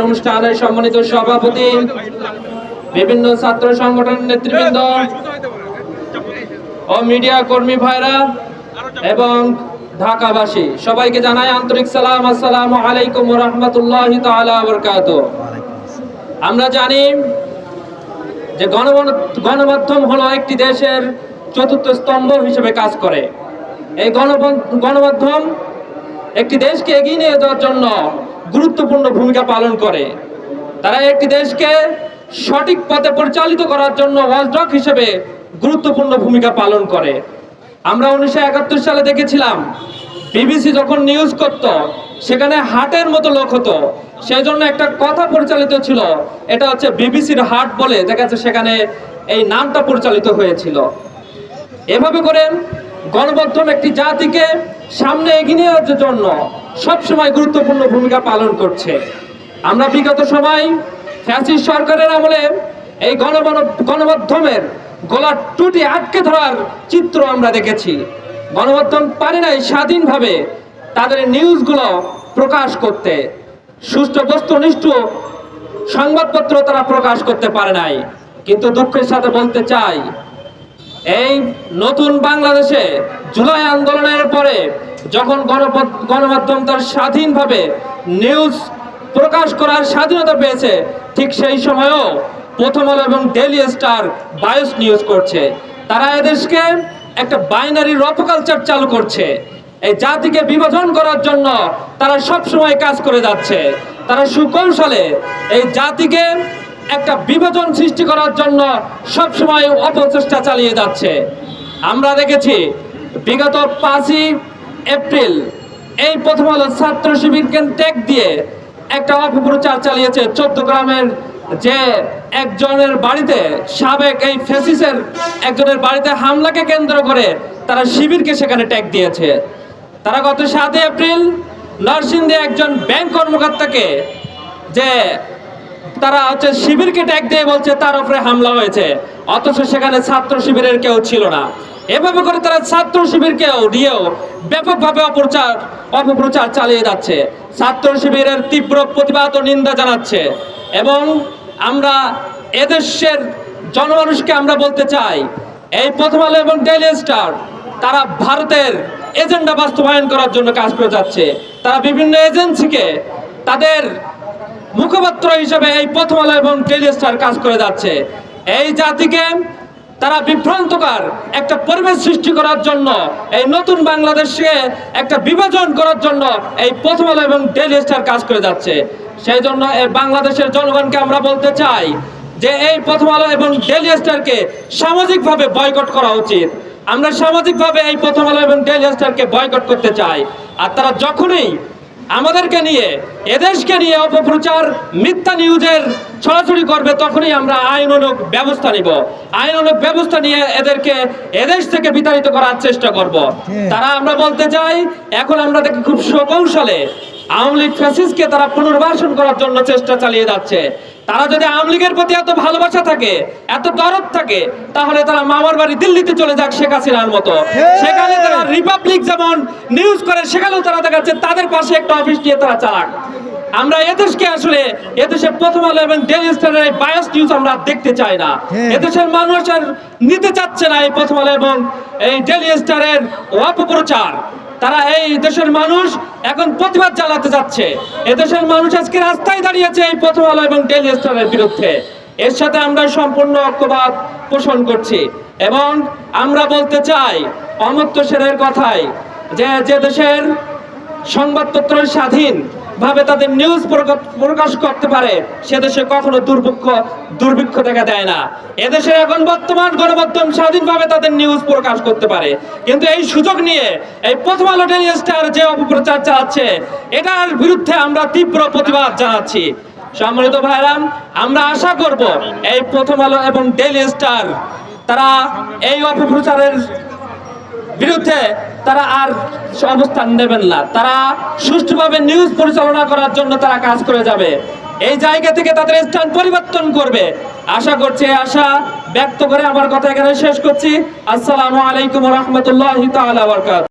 অনুষ্ঠানের সম্মানিত সভাপতি, বিভিন্ন ছাত্র নেতৃবৃন্দ ও মিডিয়া কর্মী ভাইরা এবং ঢাকাবাসী। সবাইকে জানাই আন্তরিক সালাম। আসসালামু আলাইকুম রহমতুল্লাহ আমরা জানি যে গণমাধ্যম হলো একটি দেশের চতুর্থ স্তম্ভ হিসেবে কাজ করে। এই গণমাধ্যম একটি দেশকে এগিয়ে নিয়ে যাওয়ার জন্য গুরুত্বপূর্ণ ভূমিকা পালন করে। তারা একটি দেশকে সঠিক পথে পরিচালিত করার জন্য ওয়াজডক হিসেবে গুরুত্বপূর্ণ ভূমিকা পালন করে। আমরা উনিশশো একাত্তর সালে দেখেছিলাম, বিবিসি যখন নিউজ করত, সেখানে হাটের মতো লোক হতো। সেই জন্য একটা কথা পরিচালিত ছিল। এটা হচ্ছে বিবিসির হাট বলে, দেখা যাচ্ছে সেখানে এই নামটা পরিচালিত হয়েছিল। এভাবে করে গণমাধ্যম একটি জাতিকে সামনে এগিয়ে নেওয়ার জন্য সবসময় গুরুত্বপূর্ণ ভূমিকা পালন করছে। আমরা বিগত সময় ফ্যাসিস্ট সরকারের আমলে এই গণমাধ্যমের গলার টুটি আটকে ধরার চিত্র আমরা দেখেছি। গণমাধ্যম পারে নাই স্বাধীনভাবে তাদের নিউজগুলো প্রকাশ করতে। সুষ্ঠু বস্তুনিষ্ঠ সংবাদপত্র তারা প্রকাশ করতে পারে নাই। কিন্তু দুঃখের সাথে বলতে চাই, এই নতুন বাংলাদেশে জুলাই আন্দোলনের পরে যখন গণমাধ্যম তার স্বাধীনভাবে নিউজ প্রকাশ করার স্বাধীনতা পেয়েছে, ঠিক সেই সময়েও প্রথম আলো এবং ডেলি স্টার বায়োস নিউজ করছে। তারা এদেশকে একটা বাইনারি রফকালচার চালু করছে। এই জাতিকে বিভাজন করার জন্য তারা সব সময় কাজ করে যাচ্ছে। তারা সুকৌশলে এই জাতিকে একটা বিভাজন সৃষ্টি করার জন্য সব সময় অপচেষ্টা চালিয়ে যাচ্ছে। আমরা দেখেছি, বিগত পাঁচই এপ্রিল এই প্রথম আলো ছাত্র শিবিরকে ট্যাগ দিয়ে একটা অপপ্রচার চালিয়েছে চোদ্দ গ্রামের যে একজনের বাড়িতে সাবেক এই ফেসিসের একজনের বাড়িতে হামলাকে কেন্দ্র করে তারা শিবিরকে সেখানে ট্যাগ দিয়েছে। তারা গত সাতই এপ্রিল নরসিংদী একজন ব্যাংক কর্মকর্তাকে যে তারা হচ্ছে শিবিরকে ট্যাগ দিয়ে বলছে, তার উপরে হামলা হয়েছে। অথচ সেখানে ছাত্র শিবিরের কেউ ছিল না। এভাবে করে তারা ছাত্র শিবিরকেও নিয়েও ব্যাপকভাবে অপপ্রচার অপপ্রচার চালিয়ে যাচ্ছে। ছাত্র শিবিরের তীব্র প্রতিবাদ ও নিন্দা জানাচ্ছে। এবং আমরা এদেশের জনমানুষকে আমরা বলতে চাই, এই প্রথম আলো এবং ডেইলি স্টার, তারা ভারতের এজেন্ডা বাস্তবায়ন করার জন্য কাজ করে যাচ্ছে। তারা বিভিন্ন এজেন্সিকে তাদের মুখপাত্র হিসেবে এই প্রথম আলো এবং ডেইলি স্টার কাজ করে যাচ্ছে। এই জাতিকে তারা বিভ্রান্তকর একটা পরিবেশ সৃষ্টি করার জন্য, এই নতুন বাংলাদেশকে একটা বিভাজন করার জন্য এই প্রথম আলো এবং ডেইলি স্টার কাজ করে যাচ্ছে। সেই জন্য এই বাংলাদেশের জনগণকে আমরা বলতে চাই যে এই প্রথম আলো এবং ডেইলি স্টারকে সামাজিকভাবে বয়কট করা উচিত। আমরা সামাজিকভাবে এই প্রথম আলো এবং ডেইলি স্টারকে বয়কট করতে চাই। আর তারা যখনই আমাদেরকে নিয়ে এদেশকে নিয়ে অপপ্রচার মিথ্যা নিউজের ছড়াছড়ি করবে তখনই আমরা আইন আইনানুগ ব্যবস্থা নিব। আইনানুগ ব্যবস্থা নিয়ে এদেরকে এদেশ থেকে বিতাড়িত করার চেষ্টা করব। তারা আমরা বলতে চাই এখন আমরা দেখি খুব সকৌশলে আওয়ামী লীগ ফ্যাসিসকে তারা পুনর্বাসন করার জন্য চেষ্টা চালিয়ে যাচ্ছে। তারা যদি আওয়ামী লীগের প্রতি এত ভালোবাসা থাকে এত দরদ থাকে তাহলে তারা মামার বাড়ি দিল্লিতে চলে যাক শেখ হাসিনার মতো। সেখানে তারা রিপাবলিক যেমন নিউজ করে সেখানেও তারা দেখাচ্ছে তাদের পাশে একটা অফিস নিয়ে তারা চালাক। আমরা এদেশকে আসলে এদেশের প্রথম আলো এবং ডেলি স্টারের বায়াস নিউজ আমরা দেখতে চাই না। এদেশের মানুষ আর নিতে চাচ্ছে না এই প্রথম আলো এবং এই ডেলি স্টারের অপপ্রচার। তারা এই দেশের মানুষ এখন প্রতিবাদ চালাতে যাচ্ছে। এদেশের মানুষ আজকে রাস্তায় দাঁড়িয়েছে এই প্রথম আলো এবং ডেলি স্টারের বিরুদ্ধে। এর সাথে আমরা সম্পূর্ণ ঐক্যবাদ পোষণ করছি এবং আমরা বলতে চাই অমর্ত্য সেনের কথায় যে যে দেশের সংবাদপত্র স্বাধীন ভাবে তাদের নিউজ প্রকা- প্রকাশ করতে পারে, সে দেশে কখনো দুর্ভিক্ষ দুর্ভিক্ষ দেখা দেয় না। এদেশে এখন বর্তমান গণমাধ্যম স্বাধীনভাবে তাদের নিউজ প্রকাশ করতে পারে। কিন্তু এই সুযোগ নিয়ে এই প্রথম আলো স্টার যে অপপ্রচার চালাচ্ছে, এটার বিরুদ্ধে আমরা তীব্র প্রতিবাদ জানাচ্ছি। সম্মানিত ভাইরাম, আমরা আশা করব এই প্রথম আলো এবং ডেলি স্টার তারা এই অপপ্রচারের বিরুদ্ধে তারা আর অবস্থান নেবেন না। তারা সুষ্ঠুভাবে নিউজ পরিচালনা করার জন্য তারা কাজ করে যাবে। এই জায়গা থেকে তাদের স্থান পরিবর্তন করবে। আশা করছি আশা ব্যক্ত করে আমার কথা এখানে শেষ করছি। আসসালামু আলাইকুম রহমতুল্লাহ তালা বারকাত